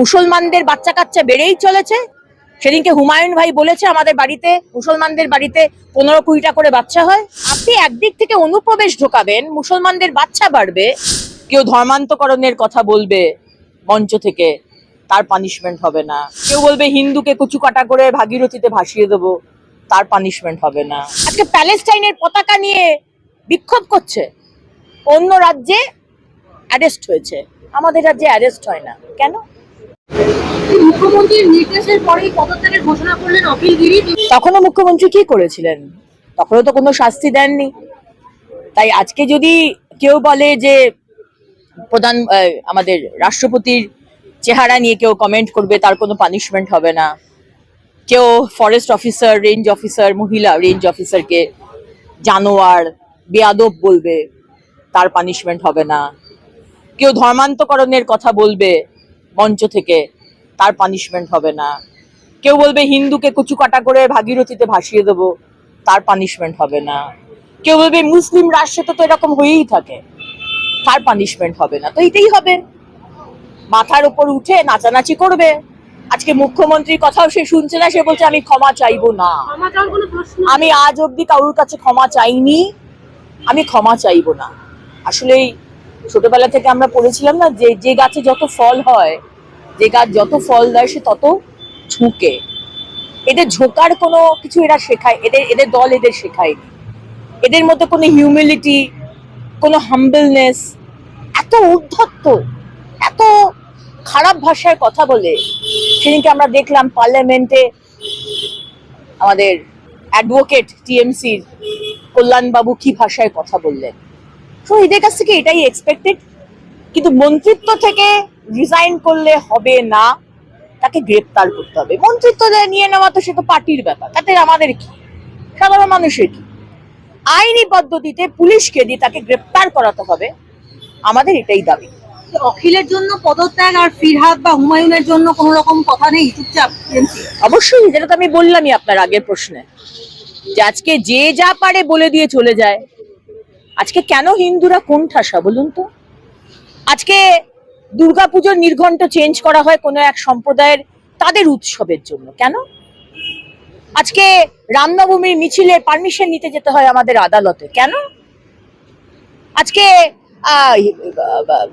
মুসলমানদের বাচ্চা কাচ্চা বেড়েই চলেছে। সেদিনকে হুমায়ুন ভাই বলেছে, আমাদের বাড়িতে, মুসলমানদের বাড়িতে পনেরো কুড়িটা করে বাচ্চা হয়। আপনি একদিক থেকে অনুপ্রবেশ ঢোকাবেন, মুসলমানদের বাচ্চা বাড়বে। কেউ ধর্মান্তকরণের কথা বলবে মঞ্চ থেকে, তার পানিশমেন্ট হবে না। কেউ বলবে, হিন্দুকে কুচু কাটা করে ভাগীরথীতে ভাসিয়ে দেবো, তার পানিশমেন্ট হবে না। আজকে প্যালেস্টাইনের পতাকা নিয়ে বিক্ষোভ করছে। অন্য রাজ্যে অ্যারেস্ট হয়েছে। আমাদের রাজ্যে অ্যারেস্ট হয় না। কেন? মুখ্যমন্ত্রীর নির্দেশের পরেই তখনও মুখ্যমন্ত্রী কি করেছিলেন? তখনও তো কোনো শাস্তি দেননি। তাই আজকে যদি কেউ বলে যে প্রধান আমাদের রাষ্ট্রপতির চেহারা নিয়ে কেউ কমেন্ট করবে, তার কোনো পানিশমেন্ট হবে না। কেউ ফরেস্ট অফিসার রেঞ্জ অফিসার মহিলা রেঞ্জ অফিসারকে জানোয়ার, বেয়াদব বলবে, তার পানিশমেন্ট হবে না। কেউ ধর্মান্তকরণের কথা বলবে মঞ্চ থেকে তার পানিশমেন্ট হবে না। কেউ বলবে, হিন্দুকে কুচু কাটা করে ভাগীরথীতে ভাসিয়ে দেবো, তার পানিশমেন্ট হবে না। কেউ বলবে, মুসলিম রাষ্ট্রে তো এরকম হয়েই থাকে, তার পানিশমেন্ট হবে না। তো এটাই হবে। মাথার উপর উঠে নাচানাচি করবে। আজকে মুখ্যমন্ত্রীর কথাও সে শুনছে না, সে বলছে, আমি ক্ষমা চাইব না। আমি আজ অবধি কারোর কাছে ক্ষমা চাইনি। আমি ক্ষমা চাইব না। আসলেই ছোটবেলা থেকে আমরা পড়েছিলাম না, যে যে গাছে যত ফল হয় যে গাছ যত ফল দেয় সে তত ঝুঁকে। এদের ঝোঁকার কোনো কিছু এরা শেখায়, এদের এদের দল এদের শেখায়নি। এদের মধ্যে কোনো হিউমিলিটি কোনো হাম্বলনেস এত উদ্ধত্ত এত খারাপ ভাষায় কথা বলে। সেদিনকে আমরা দেখলাম পার্লামেন্টে আমাদের অ্যাডভোকেট টিএমসির কল্যাণবাবু কি ভাষায় কথা বললেন। তো এদের কাছ থেকে এটাই এক্সপেক্টেড কিন্তু মন্ত্রিত্ব থেকে রিজাইন করলে হবে না তাকে গ্রেপ্তার করতে হবে। মন্ত্রিত্ব নিয়ে নেওয়া তো সে তো পার্টির ব্যাপার তাতে আমাদের কি? সাধারণ মানুষের কি? আইনি পদ্ধতিতে পুলিশকে দিয়ে তাকে গ্রেপ্তার করাতে হবে আমাদের এটাই দাবি। অখিলের জন্য পদত্যাগ আর ফিরহাদ বা হুমায়ুনের জন্য কোনো রকম কথা নেই চুপচাপ অবশ্যই যেটা তো আমি বললামই আপনার আগের প্রশ্নে যে আজকে যে যা পারে বলে দিয়ে চলে যায়। আজকে কেন হিন্দুরা কোন ঠাসা বলুন তো? আজকে দুর্গাপুজোর নির্ঘণ্ট চেঞ্জ করা হয় কোনো এক সম্প্রদায়ের তাদের উৎসবের জন্য। কেন? আজকে রামনবমীর মিছিলে পারমিশন নিতে যেতে হয় আমাদের আদালতে। কেন? আজকে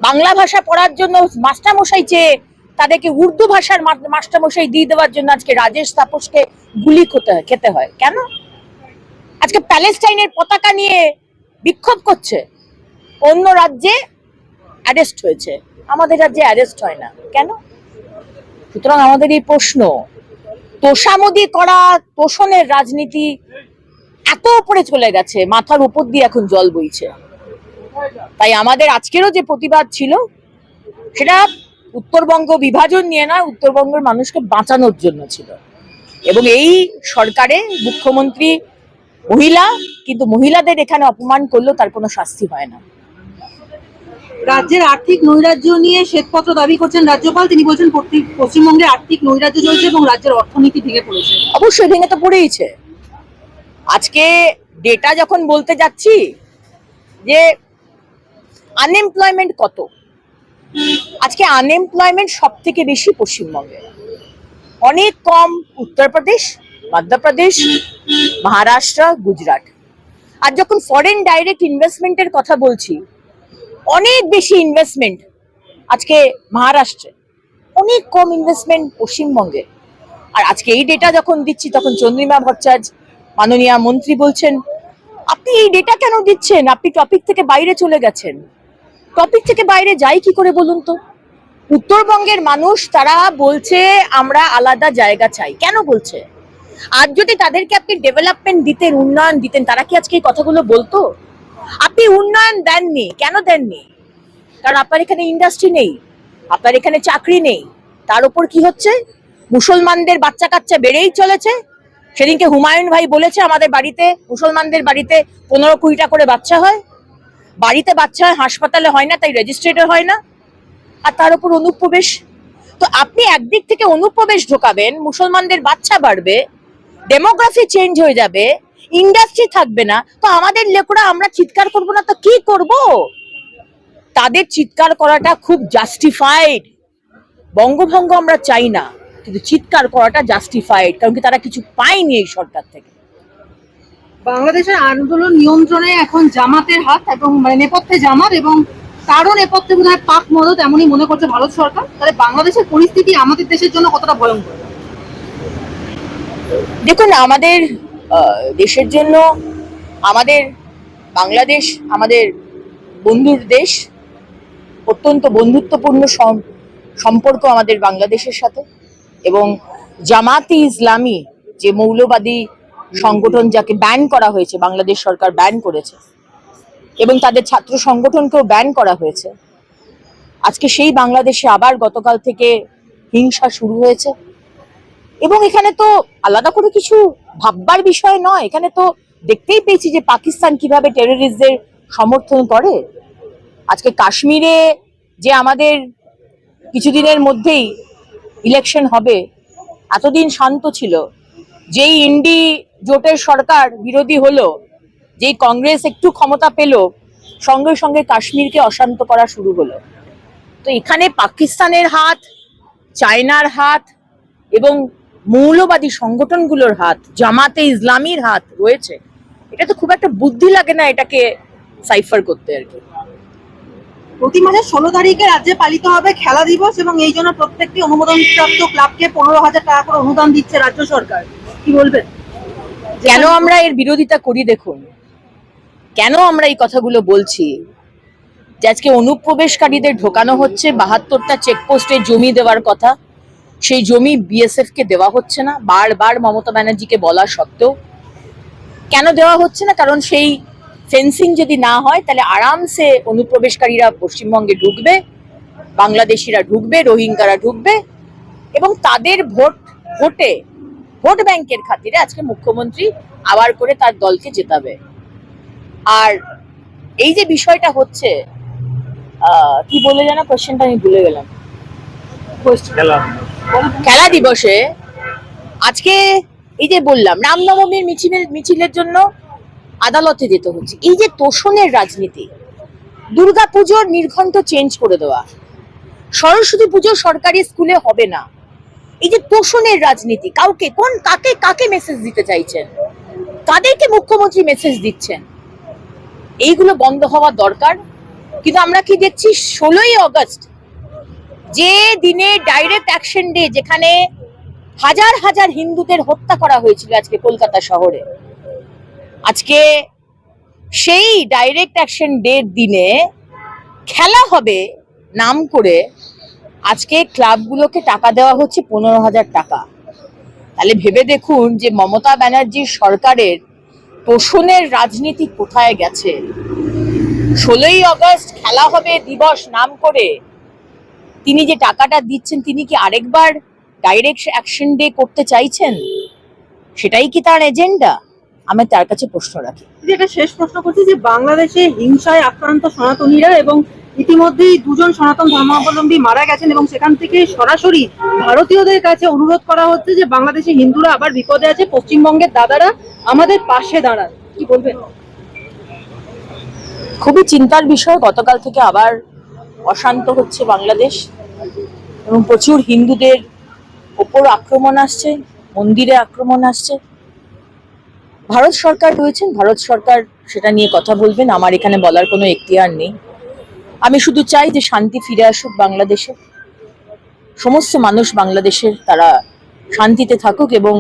বাংলা ভাষা পড়ার জন্য মাস্টারমশাই চেয়ে তাদেরকে উর্দু ভাষার মাস্টারমশাই দিয়ে দেওয়ার জন্য আজকে রাজেশ তাপসকে গুলি খেতে হয় খেতে হয়। কেন? আজকে প্যালেস্টাইনের পতাকা নিয়ে বিক্ষোভ করছে। অন্য রাজ্যে অ্যারেস্ট হয়েছে। আমাদের রাজ্যে অ্যারেস্ট হয় না। কেন? সুতরাং আমাদের এই প্রশ্ন, তোষামদি করা তোষণের রাজনীতি এত উপরে চলে গেছে, মাথার উপর দিয়ে এখন জল বইছে। তাই আমাদের আজকেরও যে প্রতিবাদ ছিল, সেটা উত্তরবঙ্গ বিভাজন নিয়ে না উত্তরবঙ্গের মানুষকে বাঁচানোর জন্য ছিল। এবং এই সরকারে মুখ্যমন্ত্রী মহিলা, কিন্তু মহিলাদের এখানে অপমান করলেও তার কোনো শাস্তি হয় না। রাজ্যের আর্থিক নৈরাজ্য নিয়ে শ্বেতপত্র দাবি করছেন রাজ্যপাল। তিনি বলছেন পশ্চিমবঙ্গে আর্থিক নৈরাজ্য চলছে এবং রাজ্যের অর্থনীতি ভেঙে পড়েছে। অবশ্যই ভেঙে তো পড়েইছে। আজকে ডেটা যখন বলতে যাচ্ছি, যে আনএমপ্লয়মেন্ট কত? আজকে আনএমপ্লয়মেন্ট সব থেকে বেশি পশ্চিমবঙ্গে। অনেক কম উত্তরপ্রদেশ, মধ্যপ্রদেশ, মহারাষ্ট্র, গুজরাট। আর যখন ফরেন ডাইরেক্ট ইনভেস্টমেন্টের কথা বলছি অনেক বেশি ইনভেস্টমেন্ট আজকে মহারাষ্ট্রে, অনেক কম ইনভেস্টমেন্ট পশ্চিমবঙ্গে। আর আজকে এই ডেটা যখন দিচ্ছি, তখন চন্দ্রিমা ভট্টাচার্য, মাননীয় মন্ত্রী বলছেন, আপনি এই ডেটা কেন দিচ্ছেন? আপনি টপিক থেকে বাইরে চলে গেছেন। টপিক থেকে বাইরে যাই কি করে বলুন তো? উত্তরবঙ্গের মানুষ, তারা বলছে, আমরা আলাদা জায়গা চাই। কেন বলছে? আর যদি তাদেরকে আপনি ডেভেলপমেন্ট দিতেন, উন্নয়ন দিতেন, তারা কি আজকে এই কথাগুলো বলতো? আপনি উন্নয়ন দেননি, কেন দেননি? কারণ আপনার এখানে ইন্ডাস্ট্রি নেই, আপনার এখানে চাকরি নেই, তার উপর কি হচ্ছে? মুসলমানদের বাচ্চা কাচ্চা বেড়েই চলেছে। সেদিনকে হুমায়ুন ভাই বলেছে, আমাদের বাড়িতে, মুসলমানদের বাড়িতে পনেরো কুড়িটা করে বাচ্চা হয়। বাড়িতে বাচ্চা হয় হাসপাতালে হয় না, তাই রেজিস্ট্রেটর হয় না। আর তার উপর অনুপ্রবেশ। তো আপনি একদিক থেকে অনুপ্রবেশ ঢোকাবেন, মুসলমানদের বাচ্চা বাড়বে ডেমোগ্রাফি চেঞ্জ হয়ে যাবে ইন্ডাস্ট্রি থাকবে না। তো আমাদের লেখরা আমরা চিৎকার করব না তো কি করব? তাদের চিৎকার করাটা খুব জাস্টিফাইড বঙ্গভঙ্গ আমরা চাই না কিন্তু চিৎকার করাটা জাস্টিফাইড কারণ কি তারা কিছু পায়নি এই সরকার থেকে। বাংলাদেশের আন্দোলন নিয়ন্ত্রণে এখন জামাতের হাত এবং মানে নেপথ্যে জামাত এবং তারও নেপথ্যে বোধ হয় পাক মদত এমনই মনে করছে ভারত সরকার। তাহলে বাংলাদেশের পরিস্থিতি আমাদের দেশের জন্য কতটা ভয়ঙ্কর? দেখুন আমাদের দেশের জন্য আমাদের বাংলাদেশ, আমাদের বন্ধুর দেশ, অত্যন্ত বন্ধুত্বপূর্ণ সম্পর্ক আমাদের বাংলাদেশের সাথে এবং জামাতি ইসলামী যে মৌলবাদী সংগঠন যাকে ব্যান করা হয়েছে, বাংলাদেশ সরকার ব্যান করেছে এবং তাদের ছাত্র সংগঠনকেও ব্যান করা হয়েছে, আজকে সেই বাংলাদেশে আবার গতকাল থেকে হিংসা শুরু হয়েছে। এবং এখানে তো আলাদা করে কিছু ভাববার বিষয় নয়। এখানে তো দেখতেই পেয়েছি যে পাকিস্তান কীভাবে টেররিস্টদের সমর্থন করে। আজকে কাশ্মীরে যে আমাদের কিছুদিনের মধ্যেই ইলেকশন হবে, এতদিন শান্ত ছিল। যেই ইন্ডি জোটের সরকার বিরোধী হলো, যেই কংগ্রেস একটু ক্ষমতা পেল, সঙ্গে সঙ্গে কাশ্মীরকে অশান্ত করা শুরু হলো। তো এখানে পাকিস্তানের হাত, চায়নার হাত এবং মৌলবাদী সংগঠনগুলোর হাত জামাতে ইসলামীর হাত রয়েছে। এটা তো খুব একটা বুদ্ধি লাগে না এটাকে সাইফার করতে আর কি। প্রতি মাসের ষোলো তারিখে রাজ্যে পালিত হবে খেলা দিবস এবং এই জন্য প্রত্যেকটি অনুমোদনপ্রাপ্ত ক্লাবকে পনেরো হাজার টাকা করে অনুদান দিচ্ছে রাজ্য সরকার। কি বলবেন? কেন আমরা এর বিরোধিতা করি দেখুন। কেন আমরা এই কথাগুলো বলছি? যে আজকে অনুপ্রবেশকারীদের ঢোকানো হচ্ছে বাহাত্তরটা চেকপোস্টে জমি দেওয়ার কথা। সেই জমি বিএসএফ কে দেওয়া হচ্ছে না। বারবার মমতা ব্যানার্জিকে বলা সত্ত্বেও কেন দেওয়া হচ্ছে না? কারণ সেই ফেন্সিং যদি না হয় তাহলে আরামসে অনুপ্রবেশকারীরা পশ্চিমবঙ্গে ঢুকবে বাংলাদেশিরা ঢুকবে রোহিঙ্গারা ঢুকবে এবং তাদের ভোট ভোটে ভোট ব্যাংকের খাতিরে আজকে মুখ্যমন্ত্রী আবার করে তার দলকে জেতাবে। আর এই যে বিষয়টা হচ্ছে আহ, কি বলে জানা কোশ্চেনটা আমি ভুলে গেলাম। খেলা দিবসে আজকে এই যে বললাম, রামনবমীর মিছিলের মিছিলের জন্য আদালতে যেতে হচ্ছে। এই যে তোষণের রাজনীতি দুর্গা পুজোর নির্ঘণ্ট চেঞ্জ করে দেওয়া, সরস্বতী পুজো সরকারি স্কুলে হবে না, এই যে তোষণের রাজনীতি, কাউকে, কোন, কাকে কাকে মেসেজ দিতে চাইছেন? কাদেরকে মুখ্যমন্ত্রী মেসেজ দিচ্ছেন? এইগুলো বন্ধ হওয়া দরকার, কিন্তু আমরা কি দেখছি, ষোলোই আগস্ট যে দিনে ডাইরেক্ট অ্যাকশন ডে যেখানে হাজার হাজার হিন্দুদের হত্যা করা হয়েছিল আজকে কলকাতা শহরে, আজকে সেই ডাইরেক্ট অ্যাকশন ডে দিনে খেলা হবে নাম করে আজকে ক্লাবগুলোকে টাকা দেওয়া হচ্ছে পনেরো হাজার টাকা। তাহলে ভেবে দেখুন যে মমতা ব্যানার্জির সরকারের তোষণের রাজনীতি কোথায় গেছে? ষোলোই আগস্ট খেলা হবে দিবস নাম করে তিনি যে টাকাটা দিচ্ছেন তিনি কি আরেকবার ডাইরেক্ট অ্যাকশন ডে করতে চাইছেন? সেটাই কি তার এজেন্ডা আমি তার কাছে প্রশ্ন রাখি। যে একটা শেষ প্রশ্ন করছি যে বাংলাদেশে হিংসায় আক্রান্ত সনাতনীরা এবং ইতিমধ্যেই দুজন সনাতন ধর্মাবলম্বী মারা গেছেন এবং সেখান থেকে সরাসরি ভারতীয়দের কাছে অনুরোধ করা হচ্ছে যে বাংলাদেশে হিন্দুরা আবার বিপদে আছে পশ্চিমবঙ্গের দাদারা আমাদের পাশে দাঁড়ান। কি বলবেন? খুবই চিন্তার বিষয় গতকাল থেকে আবার অশান্ত হচ্ছে বাংলাদেশ এবং প্রচুর হিন্দুদের ওপর আক্রমণ আসছে, মন্দিরে আক্রমণ আসছে। ভারত সরকার রয়েছেন, ভারত সরকার সেটা নিয়ে কথা বলবেন, আমার এখানে বলার কোনো এখতিয়ার নেই। আমি শুধু চাই যে শান্তি ফিরে আসুক বাংলাদেশে। সমস্ত মানুষ বাংলাদেশের, তারা শান্তিতে থাকুক এবং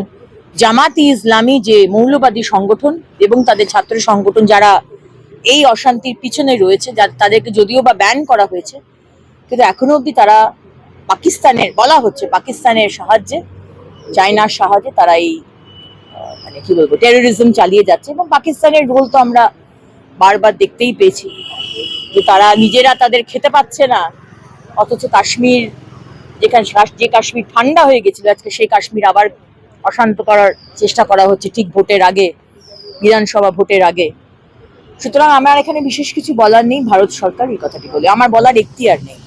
জামাতি ইসলামী যে মৌলবাদী সংগঠন এবং তাদের ছাত্র সংগঠন যারা এই অশান্তির পিছনে রয়েছে, যা তাদেরকে যদিও বা ব্যান করা হয়েছে, কিন্তু এখনও অবধি তারা পাকিস্তানের, বলা হচ্ছে পাকিস্তানের সাহায্যে, চায়নার সাহায্যে তারা এই মানে কি বলব টেরোরিজম চালিয়ে যাচ্ছে এবং পাকিস্তানের রোল তো আমরা বারবার দেখতেই পেয়েছি, যে তারা নিজেরা তাদের খেতে পাচ্ছে না, অথচ কাশ্মীর, যেখানে যে কাশ্মীর ঠান্ডা হয়ে গেছিল, আজকে সেই কাশ্মীর আবার অশান্ত করার চেষ্টা করা হচ্ছে ঠিক ভোটের আগে, বিধানসভা ভোটের আগে। সুতরাং আমার এখানে বিশেষ কিছু বলার নেই, ভারত সরকার এই কথাটি বলে। আমার বলার এখতিয়ার নেই।